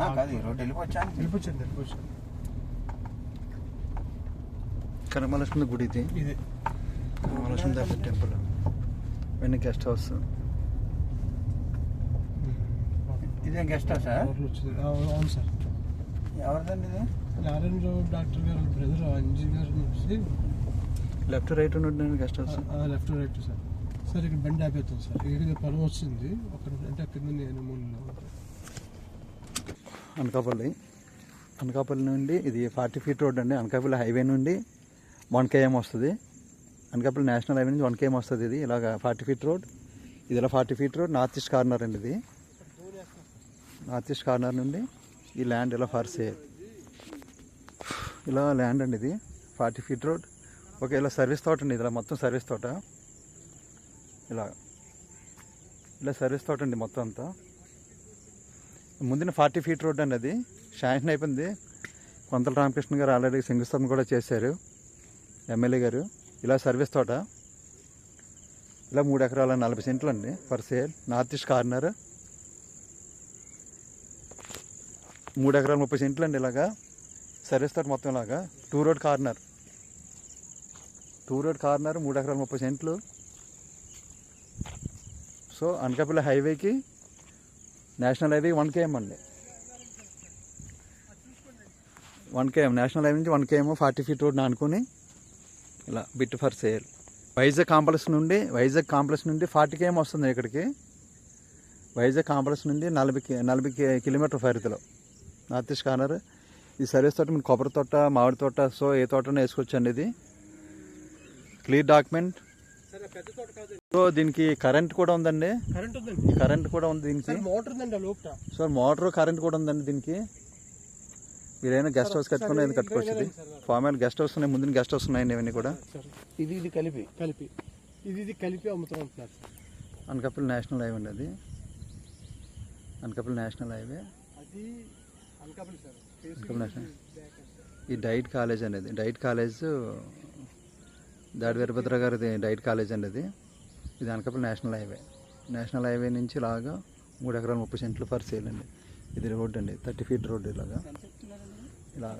ఆ, కాదు ఈ రోడ్డు వెళ్ళిపోవచ్చాను వెళ్ళిపోవచ్చండి వెళ్ళిపోవచ్చు. కనమలక్ష్మి గుడి ఇది. ఇది. కనమలక్ష్మి దేవత టెంపుల్. వెన్న గెస్ట్ హౌస్. ఇదేం గెస్ట్ హౌసా? అవును సార్. ఎవరిదండి ఇది? నారాయణరావు డాక్టర్ గారు బ్రదర్ ఇంజనీర్ నుంచి. లెఫ్ట్ రైట్ ఉండే guest house. Left right sir. Sir ఇక్కడ బండి ఆపేస్తాం సార్. ఇక్కడ పొలం వచ్చింది. ఒక అంటే కింద నేను మూలలో అనకాపల్లి. అనకాపల్లి నుండి ఇది ఫార్టీ ఫీట్ రోడ్ అండి. అనకాపల్లి హైవే నుండి వన్ కేఎం వస్తుంది. అనకాపల్లి నేషనల్ హైవే నుంచి వన్ కేఎం వస్తుంది ఇది. ఇలాగ ఫార్టీ ఫీట్ రోడ్. ఇది ఇలా forty feet road. North east corner అండి ఇది. నార్త్ ఈస్ట్ కార్నర్ నుండి ఈ ల్యాండ్ ఇలా ఫర్ సేల్. ఇలా ల్యాండ్ అండి ఇది. Forty feet road. ఓకే ఇలా సర్వీస్ తోట అండి ఇలా మొత్తం సర్వీస్ తోట. ఇలా. ఇలా సర్వీస్ తోట అండి మొత్తం అంతా. ముందున ఫార్టీ ఫీట్ రోడ్ అండి అది. శాంక్షన్ అయిపోయింది. కొంతల రామకృష్ణ గారు ఆల్రెడీ శంకుస్థాపన కూడా చేశారు. ఎమ్మెల్యే గారు. ఇలా సర్వీస్ తోట. ఇలా మూడు ఎకరాల నలభై సెంట్లు అండి for sale. North east corner. మూడు ఎకరాల ముప్పై సెంట్లు అండి ఇలాగా. సర్వీస్ తోట మొత్తం ఇలాగా. Two road corner. Two road corner మూడు ఎకరాల ముప్పై సెంట్లు. సో అనకాపల్లి హైవేకి నేషనల్ హైవే వన్ కేఎం అండి. వన్ కేఎం నేషనల్ హైవే నుంచి one KM forty feet road అనుకుని ఇలా bit for sale. Vizag complex నుండి వైజాగ్ కాంప్లెక్స్ నుండి ఫార్టీ కేఎం వస్తుంది ఇక్కడికి. వైజాగ్ కాంప్లెక్స్ నుండి నలభై నలభై కిలోమీటర్ పరిధిలో. North east corner. ఈ సర్వీస్ తోట మీరు కొబ్బరి తోట మామిడి తోట సో ఏ తోటనే వేసుకోవచ్చండి ఇది. క్లియర్ డాక్యుమెంట్ సో దీనికి కరెంట్ కూడా ఉందండి. కరెంట్ ఉందండి. కరెంట్ కూడా ఉంది దీనికి. సార్ మోటార్ ఉందండి ఆ లోపల సో మోటార్ కరెంట్ కూడా ఉందండి దీనికి. మీరైనా గెస్ట్ హౌస్ కట్టుకుని ఏదైనా కట్టుకోవచ్చు ఇది? ఫార్మల్ గెస్ట్ హౌస్ ఉన్నాయి ముందు గెస్ట్ హౌస్ ఉన్నాయండి ఇవన్నీ కూడా. ఇది ఇది కలిపి. కలిపి. ఇది ఇది కలిపి అమ్ముతాం అంటున్నారు అనకాపల్లి నేషనల్ హైవే అండి అది. Anakapalli national highway. అది అనకాపల్లి సార్. అనకాపల్లి నేషనల్. ఈ డైట్ కాలేజ్ అనేది డైట్ కాలేజ్ దాడి వీరభద్ర గారిది డైట్ కాలేజ్ అండి ఇది ఇది Anakapalli national highway. National highway నుంచి ఇలాగా మూడు ఎకరాలు ముప్పై సెంట్లు ఫర్ సేల్ అండి. ఇది రోడ్ అండి థర్టీ ఫీట్ రోడ్ ఇలాగా. ఇలా